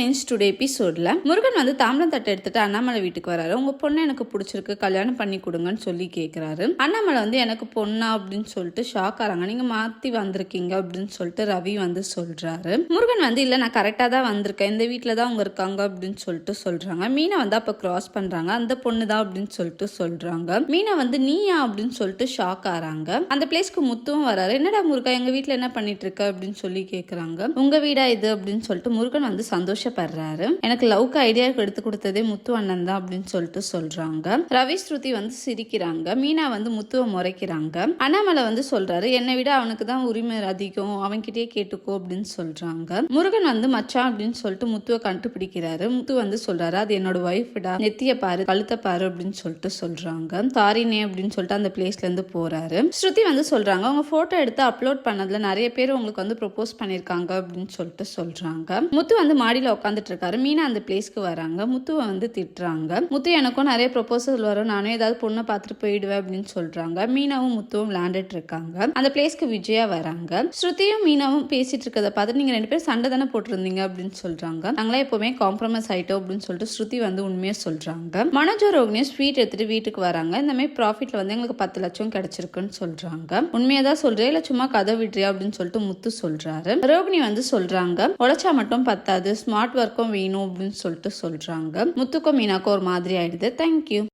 Friends today எபிசோடில் முருகன் வந்து தாம்பரம் தட்டை எடுத்துட்டு அண்ணாமலை வீட்டுக்கு வராரு. உங்க பொண்ணு எனக்கு பிடிச்சிருக்கு கல்யாணம் பண்ணி கொடுங்கன்னு சொல்லி கேட்குறாரு அண்ணாமலை வந்து எனக்கு பொண்ணா? அப்படின்னு சொல்லிட்டு ஷாக் ஆறாங்க. நீங்க மாத்தி வந்திருக்கீங்க அப்படின்னு சொல்லிட்டு ரவி வந்து சொல்றாரு. முருகன் வந்து இல்ல நான் கரெக்டாக தான் வந்திருக்கேன். இந்த வீட்டில் தான் அவங்க இருக்காங்க அப்படின்னு சொல்லிட்டு சொல்றாங்க. மீனா வந்து அப்போ கிராஸ் பண்றாங்க. அந்த பொண்ணு தான் அப்படின்னு சொல்லிட்டு சொல்றாங்க. மீனா வந்து நீயா? அப்படின்னு சொல்லிட்டு ஷாக் ஆறாங்க. அந்த பிளேஸ்க்கு முத்துவும் வராரு. என்னடா முருகா எங்க வீட்டில் என்ன பண்ணிட்டு இருக்க? அப்படின்னு சொல்லி கேட்குறாங்க உங்க வீடா இது? அப்படின்னு சொல்லிட்டு முருகன் வந்து சந்தோஷப்படுறாரு. எனக்கு லவ்க்கு ஐடியா எடுத்து கொடுத்ததே முத்து அண்ணன் தான் அப்படின்னு சொல்லிட்டு சொல்றாங்க. ரவி ஸ்ருதி வந்து சிரிக்கிறாங்க. மீனா வந்து முத்துவை முறைக்கிறாங்க. அண்ணாமலை வந்து சொல்றாரு என்னை விட அவனுக்கு தான் உரிமை அதிகம். அவன்கிட்டயே கேட்டுக்கோ அப்படின்னு சொல்றாங்க. முருகன் வந்து மச்சான் அப்படின்னு சொல்லிட்டு முத்துவை கண்டுபிடிக்கிறாரு. முத்து வந்து சொல்றாரு அது என்னோட ஒய்ஃப்டா நெத்திய பாரு கழுத்த பாரு அப்படின்னு சொல்லிட்டு சொல்றாங்க. சாரினே அப்படின்னு சொல்லிட்டு அந்த பிளேஸ்ல இருந்து போறாரு. ஸ்ருதி வந்து சொல்றாங்க அவங்க போட்டோ எடுத்து அப்லோட் பண்ணதுல நிறைய பேர் உங்களுக்கு வந்து ப்ரொபோஸ் பண்ணிருக்காங்க அப்படின்னு சொல்லிட்டு சொல்றாங்க. முத்து வந்து மாடியில உட்காந்துட்டு இருக்காரு மீனா அந்த பிளேஸ்க்கு வராங்க. முத்துவை வந்து திட்டுறாங்க. முத்து எனக்கும் நிறைய ப்ரொபோசல் வரும். நானும் ஏதாவது பொண்ணை பார்த்துட்டு போயிடுவேன் அப்படின்னு சொல்றாங்க. மீனாவும் முத்துவும் விளையாண்டுட்டு இருக்காங்க அந்த பிளேஸ்க்கு விஜயா வராங்க. ஸ்ருதியும் மீனாவும் பேசிட்டு இருக்கதை பார்த்துட்டு நீங்க ரெண்டு பேரும் சண்டை தானே போட்டிருந்தீங்க அப்படின்னு சொல்றாங்க. நாங்களே எப்பவுமே காம்ப்ரமைஸ் ஆயிட்டோம் அப்படின்னு சொல்லிட்டு ஸ்ருதி வந்து உண்மையா சொல்றாங்க. மனோஜோ ரோகினியும் ஸ்வீட் எடுத்துட்டு வீட்டுக்கு வராங்க. இந்த மாதிரி ப்ராஃபிட்ல வந்து எங்களுக்கு பத்து லட்சம் கிடைச்சிருக்குன்னு சொல்றாங்க. உண்மையா தான் சொல்றேன். இல்ல சும்மா கதை விடுறியா அப்படின்னு சொல்லிட்டு முத்து சொல்றாரு. ரோகிணி வந்து சொல்றாங்க. உழைச்சா மட்டும் பத்தாது. ஸ்மார்ட் ஒர்க்கும் வேணும் அப்படின்னு சொல்லிட்டு சொல்றாங்க. முத்துக்கும் மீனாக்கும் ஒரு மாதிரி ஆயிடுது. தேங்க்யூ